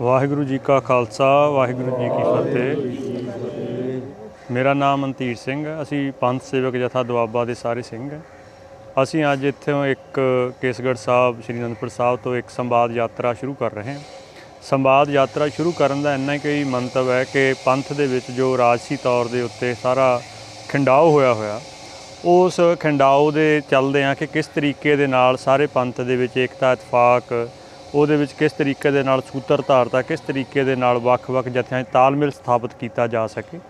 ਵਾਹਿਗੁਰੂ ਜੀ ਕਾ ਖਾਲਸਾ, ਵਾਹਿਗੁਰੂ ਜੀ ਕੀ ਫਤਿਹ। ਮੇਰਾ ਨਾਮ ਮਨਤੀਰ ਸਿੰਘ ਹੈ। ਅਸੀਂ ਪੰਥ ਸੇਵਕ ਜਥਾ ਦੁਆਬਾ ਦੇ ਸਾਰੇ ਸਿੰਘ ਅਸੀਂ ਅੱਜ ਇੱਥੋਂ ਇੱਕ ਕੇਸਗੜ੍ਹ ਸਾਹਿਬ, ਸ਼੍ਰੀ ਅਨੰਦਪੁਰ ਸਾਹਿਬ ਤੋਂ ਇੱਕ ਸੰਵਾਦ ਯਾਤਰਾ ਸ਼ੁਰੂ ਕਰ ਰਹੇ ਹਾਂ। ਸੰਵਾਦ ਯਾਤਰਾ ਸ਼ੁਰੂ ਕਰਨ ਦਾ ਇੰਨਾ ਹੀ ਮੰਤਵ ਹੈ ਕਿ ਪੰਥ ਦੇ ਵਿੱਚ ਜੋ ਰਾਜਸੀ ਤੌਰ ਦੇ ਉੱਤੇ ਸਾਰਾ ਖਿੰਡਾਓ ਹੋਇਆ ਹੋਇਆ, ਉਸ ਖਿੰਡਾਓ ਦੇ ਚੱਲਦੇ ਆ ਕਿ ਕਿਸ ਤਰੀਕੇ ਦੇ ਨਾਲ ਸਾਰੇ ਪੰਥ ਦੇ ਵਿੱਚ ਏਕਤਾ, ਇਤਫਾਕ ਉਹਦੇ ਵਿੱਚ ਕਿਸ ਤਰੀਕੇ ਦੇ ਨਾਲ ਸੂਤਰ ਧਾਰਤਾ, ਕਿਸ ਤਰੀਕੇ ਦੇ ਨਾਲ ਵੱਖ-ਵੱਖ ਜਥਿਆਂ 'ਚ ਤਾਲਮੇਲ ਸਥਾਪਿਤ ਕੀਤਾ ਜਾ ਸਕੇ,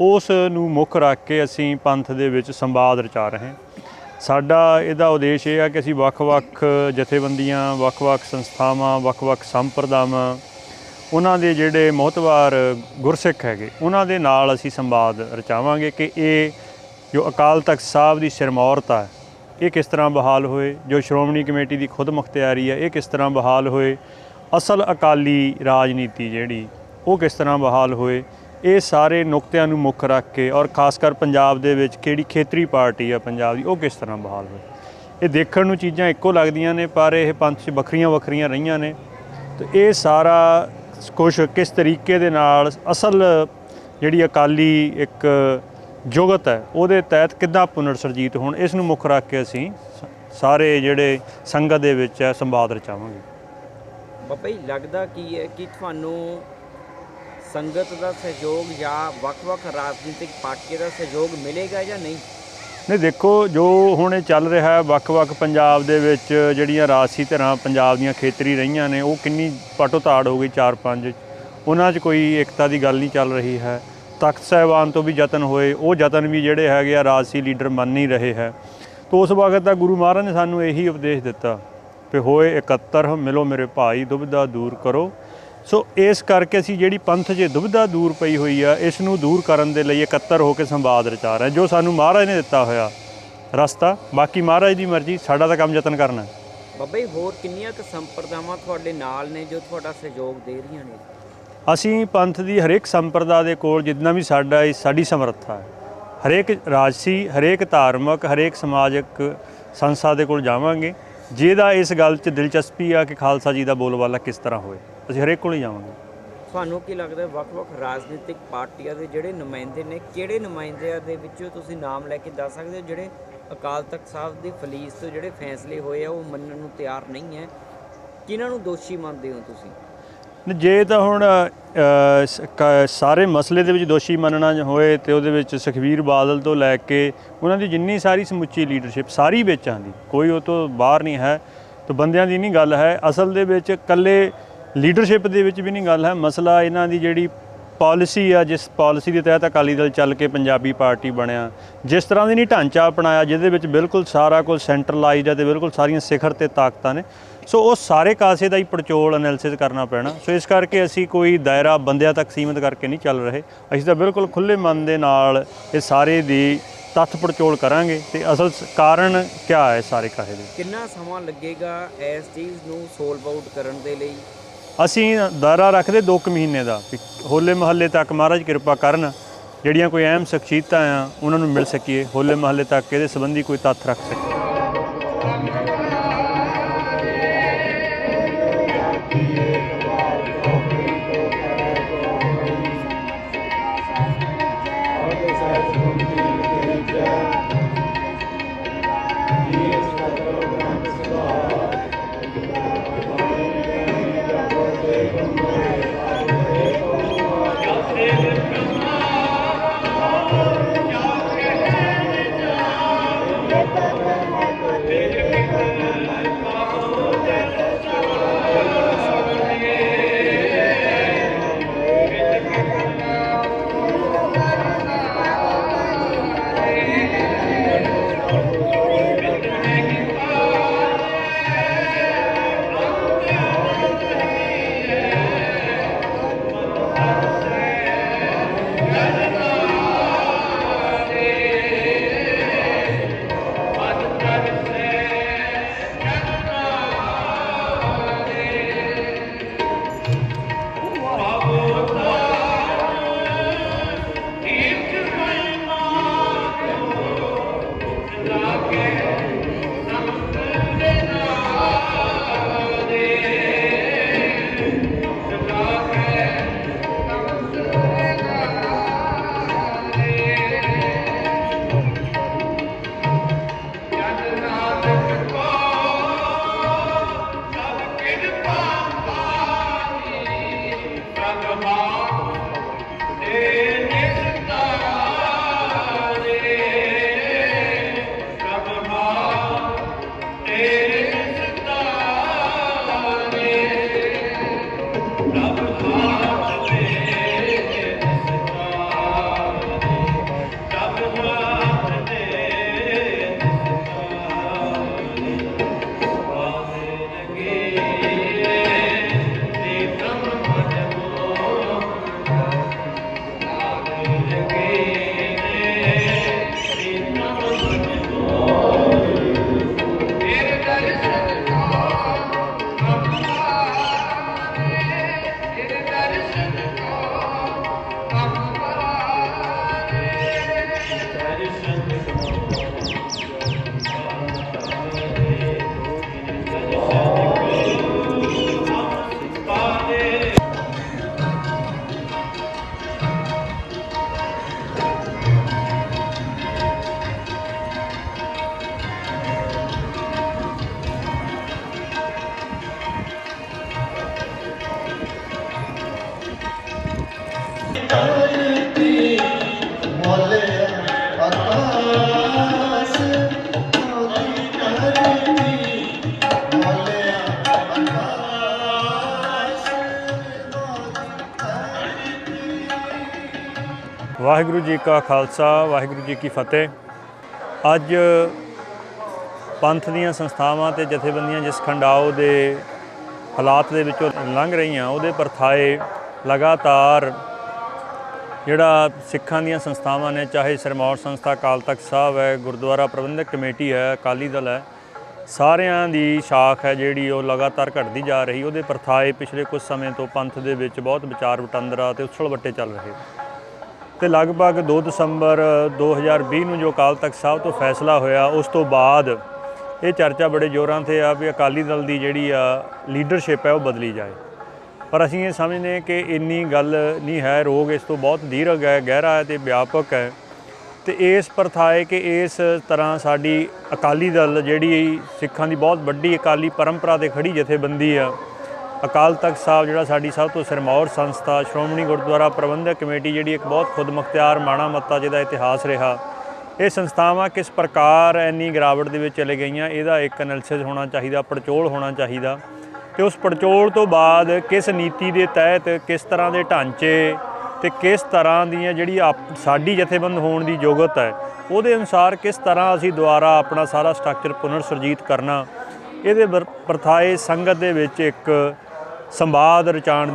ਉਸ ਨੂੰ ਮੁੱਖ ਰੱਖ ਕੇ ਅਸੀਂ ਪੰਥ ਦੇ ਵਿੱਚ ਸੰਵਾਦ ਰਚਾ ਰਹੇ ਹਾਂ। ਸਾਡਾ ਇਹਦਾ ਉਦੇਸ਼ ਇਹ ਹੈ ਕਿ ਅਸੀਂ ਵੱਖ-ਵੱਖ ਜਥੇਬੰਦੀਆਂ, ਵੱਖ-ਵੱਖ ਸੰਸਥਾਵਾਂ, ਵੱਖ-ਵੱਖ ਸੰਪਰਦਾਵਾਂ, ਉਹਨਾਂ ਦੇ ਜਿਹੜੇ ਮਹਤਵਾਰ ਗੁਰਸਿੱਖ ਹੈਗੇ, ਉਹਨਾਂ ਦੇ ਨਾਲ ਅਸੀਂ ਸੰਵਾਦ ਰਚਾਵਾਂਗੇ ਕਿ ਇਹ ਜੋ ਅਕਾਲ ਤਖਤ ਸਾਹਿਬ ਦੀ ਸਿਰਮੌਰਤਾ ਹੈ ਇਹ ਕਿਸ ਤਰ੍ਹਾਂ ਬਹਾਲ ਹੋਏ? ਜੋ ਸ਼੍ਰੋਮਣੀ ਕਮੇਟੀ ਦੀ ਖੁਦ ਮੁਖਤਿਆਰੀ ਹੈ, ਇਹ ਕਿਸ ਤਰ੍ਹਾਂ ਬਹਾਲ ਹੋਏ? ਅਸਲ ਅਕਾਲੀ ਰਾਜਨੀਤੀ ਜਿਹੜੀ, ਉਹ ਕਿਸ ਤਰ੍ਹਾਂ ਬਹਾਲ ਹੋਏ? ਇਹ ਸਾਰੇ ਨੁਕਤਿਆਂ ਨੂੰ ਮੁੱਖ ਰੱਖ ਕੇ ਔਰ ਖਾਸ ਕਰ ਪੰਜਾਬ ਦੇ ਵਿੱਚ ਕਿਹੜੀ ਖੇਤਰੀ ਪਾਰਟੀ ਆ ਪੰਜਾਬ ਦੀ, ਉਹ ਕਿਸ ਤਰ੍ਹਾਂ ਬਹਾਲ ਹੋਈ ਇਹ ਦੇਖਣ ਨੂੰ ਚੀਜ਼ਾਂ ਇੱਕੋ ਲੱਗਦੀਆਂ ਨੇ, ਪਰ ਇਹ ਪੰਥ 'ਚ ਵੱਖਰੀਆਂ ਵੱਖਰੀਆਂ ਰਹੀਆਂ ਨੇ। ਤੇ ਇਹ ਸਾਰਾ ਕੁਝ ਕਿਸ ਤਰੀਕੇ ਦੇ ਨਾਲ ਅਸਲ ਜਿਹੜੀ ਅਕਾਲੀ ਇੱਕ ਜੁਗਤ ਹੈ ਉਹਦੇ ਤਹਿਤ ਕਿੱਦਾਂ ਪੁਨਰ ਸਰਜੀਤ ਹੋਣ ਇਸ ਨੂੰ ਮੁੱਖ ਰੱਖ ਕੇ ਅਸੀਂ ਸਾਰੇ ਜਿਹੜੇ ਸੰਗਤ ਦੇ ਵਿੱਚ ਹੈ ਸੰਵਾਦ ਰਚਾਵਾਂਗੇ। ਬਾਬਾ ਜੀ ਲੱਗਦਾ ਕੀ ਹੈ ਕਿ ਤੁਹਾਨੂੰ ਸੰਗਤ ਦਾ ਸਹਿਯੋਗ ਜਾਂ ਵੱਖ-ਵੱਖ ਰਾਜਨੀਤਿਕ ਪਾਰਟੀਆਂ ਦਾ ਸਹਿਯੋਗ ਮਿਲੇਗਾ ਜਾਂ ਨਹੀਂ? ਨਹੀਂ ਦੇਖੋ ਜੋ ਹੁਣ ਇਹ ਚੱਲ ਰਿਹਾ ਹੈ ਵੱਖ-ਵੱਖ ਪੰਜਾਬ ਦੇ ਵਿੱਚ ਜਿਹੜੀਆਂ ਰਾਜਸੀ ਧਿਰਾਂ ਪੰਜਾਬ ਦੀਆਂ ਖੇਤਰੀ ਰਹੀਆਂ ਨੇ ਉਹ ਕਿੰਨੀ ਪਾਟੋ ਤਾੜ ਹੋ ਗਈ 4-5 ਉਹਨਾਂ 'ਚ ਕੋਈ ਏਕਤਾ ਦੀ ਗੱਲ ਨਹੀਂ ਚੱਲ ਰਹੀ ਹੈ। ਤਖਤ ਸਾਹਿਬਾਨ ਤੋਂ ਵੀ ਯਤਨ ਹੋਏ, ਉਹ ਯਤਨ ਵੀ ਜਿਹੜੇ ਹੈਗੇ ਆ ਰਾਜਸੀ ਲੀਡਰ ਮੰਨ ਨਹੀਂ ਰਹੇ ਹੈ। ਤੋ ਉਸ ਵਕਤ ਦਾ ਗੁਰੂ ਮਹਾਰਾਜ ਨੇ ਸਾਨੂੰ ਇਹੀ ਉਪਦੇਸ਼ ਦਿੱਤਾ ਕਿ ਹੋਏ ਇਕੱਤਰ, ਮਿਲੋ ਮੇਰੇ ਭਾਈ, ਦੁਬਿਧਾ ਦੂਰ ਕਰੋ। ਸੋ ਇਸ ਕਰਕੇ ਅਸੀਂ ਜਿਹੜੀ ਪੰਥ 'ਚ ਦੁਬਿਧਾ ਦੂਰ ਪਈ ਹੋਈ ਆ, ਇਸ ਨੂੰ ਦੂਰ ਕਰਨ ਦੇ ਲਈ ਇਕੱਤਰ ਹੋ ਕੇ ਸੰਵਾਦ ਰਚਾ ਰਹੇ ਜੋ ਸਾਨੂੰ ਮਹਾਰਾਜ ਨੇ ਦਿੱਤਾ ਹੋਇਆ ਰਸਤਾ। ਬਾਕੀ ਮਹਾਰਾਜ ਦੀ ਮਰਜ਼ੀ, ਸਾਡਾ ਤਾਂ ਕੰਮ ਯਤਨ ਕਰਨਾ ਬਾਬਾ ਜੀ, ਹੋਰ ਕਿੰਨੀਆਂ ਕੁ ਸੰਪਰਦਾਵਾਂ ਤੁਹਾਡੇ ਨਾਲ ਨੇ ਜੋ ਤੁਹਾਡਾ ਸਹਿਯੋਗ ਦੇ ਰਹੀਆਂ ਨੇ? ਅਸੀਂ ਪੰਥ ਦੀ ਹਰੇਕ ਸੰਪਰਦਾ ਦੇ ਕੋਲ ਜਿੰਨਾ ਵੀ ਸਾਡਾ ਸਾਡੀ ਸਮਰੱਥਾ ਹੈ, ਹਰੇਕ ਰਾਜਸੀ, ਹਰੇਕ ਧਾਰਮਿਕ, ਹਰੇਕ ਸਮਾਜਿਕ ਸੰਸਥਾ ਦੇ ਕੋਲ ਜਾਵਾਂਗੇ, ਜਿਹਦਾ ਇਸ ਗੱਲ 'ਚ ਦਿਲਚਸਪੀ ਆ ਕਿ ਖਾਲਸਾ ਜੀ ਦਾ ਬੋਲਬਾਲਾ ਕਿਸ ਤਰ੍ਹਾਂ ਹੋਏ, ਅਸੀਂ ਹਰੇਕ ਕੋਲ ਹੀ ਜਾਵਾਂਗੇ। ਤੁਹਾਨੂੰ ਕੀ ਲੱਗਦਾ ਵੱਖ-ਵੱਖ ਰਾਜਨੀਤਿਕ ਪਾਰਟੀਆਂ ਦੇ ਜਿਹੜੇ ਨੁਮਾਇੰਦੇ ਨੇ, ਕਿਹੜੇ ਨੁਮਾਇੰਦਿਆਂ ਦੇ ਵਿੱਚੋਂ ਤੁਸੀਂ ਨਾਮ ਲੈ ਕੇ ਦੱਸ ਸਕਦੇ ਹੋ, ਜਿਹੜੇ ਅਕਾਲ ਤਖਤ ਸਾਹਿਬ ਦੇ ਫਲੀਸ ਤੋਂ ਜਿਹੜੇ ਫੈਸਲੇ ਹੋਏ ਆ, ਉਹ ਮੰਨਣ ਨੂੰ ਤਿਆਰ ਨਹੀਂ ਹੈ? ਕਿਹਨਾਂ ਨੂੰ ਦੋਸ਼ੀ ਮੰਨਦੇ ਹੋ ਤੁਸੀਂ? ਜੇ ਤਾਂ ਹੁਣ ਕ- ਸਾਰੇ ਮਸਲੇ ਦੇ ਵਿੱਚ ਦੋਸ਼ੀ ਮੰਨਣਾ ਹੋਏ ਤੇ ਉਹਦੇ ਵਿੱਚ ਸੁਖਵੀਰ ਬਾਦਲ ਤੋਂ ਲੈ ਕੇ ਉਹਨਾਂ ਦੀ ਜਿੰਨੀ ਸਾਰੀ ਸਮੁੱਚੀ ਲੀਡਰਸ਼ਿਪ ਸਾਰੀ ਵਿੱਚ ਆਂਦੀ ਕੋਈ ਉਹ ਤੋਂ ਬਾਹਰ ਨਹੀਂ ਹੈ, ਤਾਂ ਬੰਦਿਆਂ ਦੀ ਨਹੀਂ ਗੱਲ ਹੈ। ਅਸਲ ਦੇ ਵਿੱਚ ਇਕੱਲੇ ਲੀਡਰਸ਼ਿਪ ਦੇ ਵਿੱਚ ਵੀ ਨਹੀਂ ਗੱਲ ਹੈ। ਮਸਲਾ ਇਹਨਾਂ ਦੀ ਜਿਹੜੀ ਪਾਲਿਸੀ ਆ, ਜਿਸ ਪਾਲਿਸੀ ਦੇ ਤਹਿਤ ਅਕਾਲੀ ਦਲ ਚੱਲ ਕੇ ਪੰਜਾਬੀ ਪਾਰਟੀ ਬਣਿਆ, ਜਿਸ ਤਰ੍ਹਾਂ ਦੀ ਨਹੀਂ ਢਾਂਚਾ ਅਪਣਾਇਆ, ਜਿਹਦੇ ਵਿੱਚ ਬਿਲਕੁਲ ਸਾਰਾ ਕੁਝ ਸੈਂਟਰਲਾਈਜ਼ਡ ਹੈ ਤੇ ਬਿਲਕੁਲ ਸਾਰੀਆਂ ਸਿਖਰ ਤੇ ਤਾਕਤਾਂ ਨੇ ਸੋ ਉਹ ਸਾਰੇ ਕਾਸੇ ਦਾ ਹੀ ਪੜਚੋਲ ਐਨਾਲਿਸਿਸ ਕਰਨਾ ਪੈਣਾ। ਸੋ ਇਸ ਕਰਕੇ ਅਸੀਂ ਕੋਈ ਦਾਇਰਾ ਬੰਦਿਆਂ ਤੱਕ ਸੀਮਿਤ ਕਰਕੇ ਨਹੀਂ ਚੱਲ ਰਹੇ। ਅਸੀਂ ਤਾਂ ਬਿਲਕੁਲ ਖੁੱਲੇ ਮਨ ਦੇ ਨਾਲ ਇਹ ਸਾਰੇ ਦੀ ਤੱਥ ਪੜਚੋਲ ਕਰਾਂਗੇ ਤੇ ਅਸਲ ਕਾਰਨ ਕੀ ਹੈ ਸਾਰੇ ਕਾਹੇ ਦੇ? ਕਿੰਨਾ ਸਮਾਂ ਲੱਗੇਗਾ ਇਸ ਚੀਜ਼ ਨੂੰ ਸੋਲਵ ਆਊਟ ਕਰਨ ਦੇ ਲਈ? ਅਸੀਂ ਦਾਇਰਾ ਰੱਖਦੇ 2 ਮਹੀਨੇ ਦਾ ਹੋਲੇ ਮਹੱਲੇ ਤੱਕ ਮਹਾਰਾਜ ਕਿਰਪਾ ਕਰਨ ਜਿਹੜੀਆਂ ਕੋਈ ਅਹਿਮ ਸ਼ਖਸੀਅਤਾਂ ਆ ਉਹਨਾਂ ਨੂੰ ਮਿਲ ਸਕੀਏ। ਹੋਲੇ ਮਹੱਲੇ ਤੱਕ ਇਹਦੇ ਸੰਬੰਧੀ ਕੋਈ ਤੱਥ ਰੱਖ ਸਕੀਏ। Get the Senhor. Waheguru ji ਕਾ ਖਾਲਸਾ, ਵਾਹਿਗੁਰੂ ਜੀ ਕੀ ਫਤਿਹ। ਅੱਜ ਪੰਥ ਦੀਆਂ ਸੰਸਥਾਵਾਂ ਤੇ ਜਥੇਬੰਦੀਆਂ ਜਿਸ ਖੰਡਾਓ ਦੇ ਹਾਲਾਤ ਦੇ ਵਿੱਚੋਂ ਲੰਘ ਰਹੀਆਂ, ਉਹਦੇ ਪਰਥਾਏ ਲਗਾਤਾਰ ਜਿਹੜਾ ਸਿੱਖਾਂ ਦੀਆਂ ਸੰਸਥਾਵਾਂ ਨੇ, ਚਾਹੇ ਸਰਮੌਰ ਸੰਸਥਾ, ਅਕਾਲ ਤਖਤ ਸਾਹਿਬ ਹੈ, ਗੁਰਦੁਆਰਾ ਪ੍ਰਬੰਧਕ ਕਮੇਟੀ ਹੈ, ਅਕਾਲੀ ਦਲ ਹੈ, ਸਾਰਿਆਂ ਦੀ ਸ਼ਾਖ ਹੈ ਜਿਹੜੀ ਉਹ ਲਗਾਤਾਰ ਘਟਦੀ ਜਾ ਰਹੀ। ਉਹਦੇ ਪਰਥਾਏ ਪਿਛਲੇ ਕੁਝ ਸਮੇਂ ਤੋਂ ਪੰਥ ਦੇ ਵਿੱਚ ਬਹੁਤ ਵਿਚਾਰ ਵਟਾਂਦਰਾ ਤੇ ਉਛਲ ਵੱਟੇ ਚੱਲ ਰਹੇ। ਤੇ ਲਗਭਗ 2 ਦਸੰਬਰ 2020 ਨੂੰ ਜੋ ਅਕਾਲ ਤਖਤ ਸਾਹਿਬ ਤੋਂ ਫੈਸਲਾ ਹੋਇਆ, ਉਸ ਤੋਂ ਬਾਅਦ ਇਹ ਚਰਚਾ ਬੜੇ ਜ਼ੋਰਾਂ ਤੇ ਆ ਵੀ ਅਕਾਲੀ ਦਲ ਦੀ ਜਿਹੜੀ ਆ ਲੀਡਰਸ਼ਿਪ ਹੈ ਉਹ ਬਦਲੀ ਜਾਏ। ਪਰ ਅਸੀਂ ਇਹ ਸਮਝਦੇ ਹਾਂ ਕਿ ਇੰਨੀ ਗੱਲ ਨਹੀਂ ਹੈ, ਰੋਗ ਇਸ ਤੋਂ ਬਹੁਤ ਦੀਰਘ ਹੈ, ਗਹਿਰਾ ਹੈ ਤੇ ਵਿਆਪਕ ਹੈ। ਤੇ ਇਸ ਪ੍ਰਥਾ ਪ੍ਰਥਾਏ ਕਿ ਇਸ ਤਰ੍ਹਾਂ ਸਾਡੀ ਅਕਾਲੀ ਦਲ ਜਿਹੜੀ ਸਿੱਖਾਂ ਦੀ ਬਹੁਤ ਵੱਡੀ ਅਕਾਲੀ ਪਰੰਪਰਾ ਤੇ ਖੜੀ ਜਥੇਬੰਦੀ ਆ। ਅਕਾਲ ਤਖਤ ਸਾਹਿਬ ਜਿਹੜਾ ਸਾਡੀ ਸਭ ਤੋਂ ਸਿਰਮੌਰ ਸੰਸਥਾ, ਸ਼੍ਰੋਮਣੀ ਗੁਰਦੁਆਰਾ ਪ੍ਰਬੰਧਕ ਕਮੇਟੀ ਜਿਹੜੀ ਇੱਕ ਬਹੁਤ ਖੁਦਮੁਖਤਿਆਰ, ਮਾਣਾ ਮੱਤਾ ਜਿਹਦਾ ਇਤਿਹਾਸ ਰਿਹਾ। ਇਹ ਸੰਸਥਾਵਾਂ ਕਿਸ ਪ੍ਰਕਾਰ ਇੰਨੀ ਗਿਰਾਵਟ ਦੇ ਵਿੱਚ ਚਲੇ ਗਈਆਂ, ਇਹਦਾ ਇੱਕ ਐਨਾਲਿਸਿਸ ਹੋਣਾ ਚਾਹੀਦਾ, ਪੜਚੋਲ ਹੋਣਾ ਚਾਹੀਦਾ। ਤੇ ਉਸ ਪੜਚੋਲ ਤੋਂ ਬਾਅਦ ਕਿਸ ਨੀਤੀ ਦੇ ਤਹਿਤ ਕਿਸ ਤਰ੍ਹਾਂ ਦੇ ਢਾਂਚੇ ਤੇ ਕਿਸ ਤਰ੍ਹਾਂ ਦੀਆਂ ਜਿਹੜੀ ਆਪ- ਸਾਡੀ ਜਥੇਬੰਦ ਹੋਣ ਦੀ ਯੋਗਤ ਹੈ, ਉਹਦੇ ਅਨੁਸਾਰ ਕਿਸ ਤਰ੍ਹਾਂ ਅਸੀਂ ਦੁਬਾਰਾ ਆਪਣਾ ਸਾਰਾ ਸਟਰਕਚਰ ਪੁਨਰ ਸੁਰਜੀਤ ਕਰਨਾ, ਇਹਦੇ ਵਰ- ਪ੍ਰਥਾਏ ਸੰਗਤ ਦੇ ਵਿੱਚ ਇੱਕ ਸੰਵਾਦ ਰਚਾਉਣ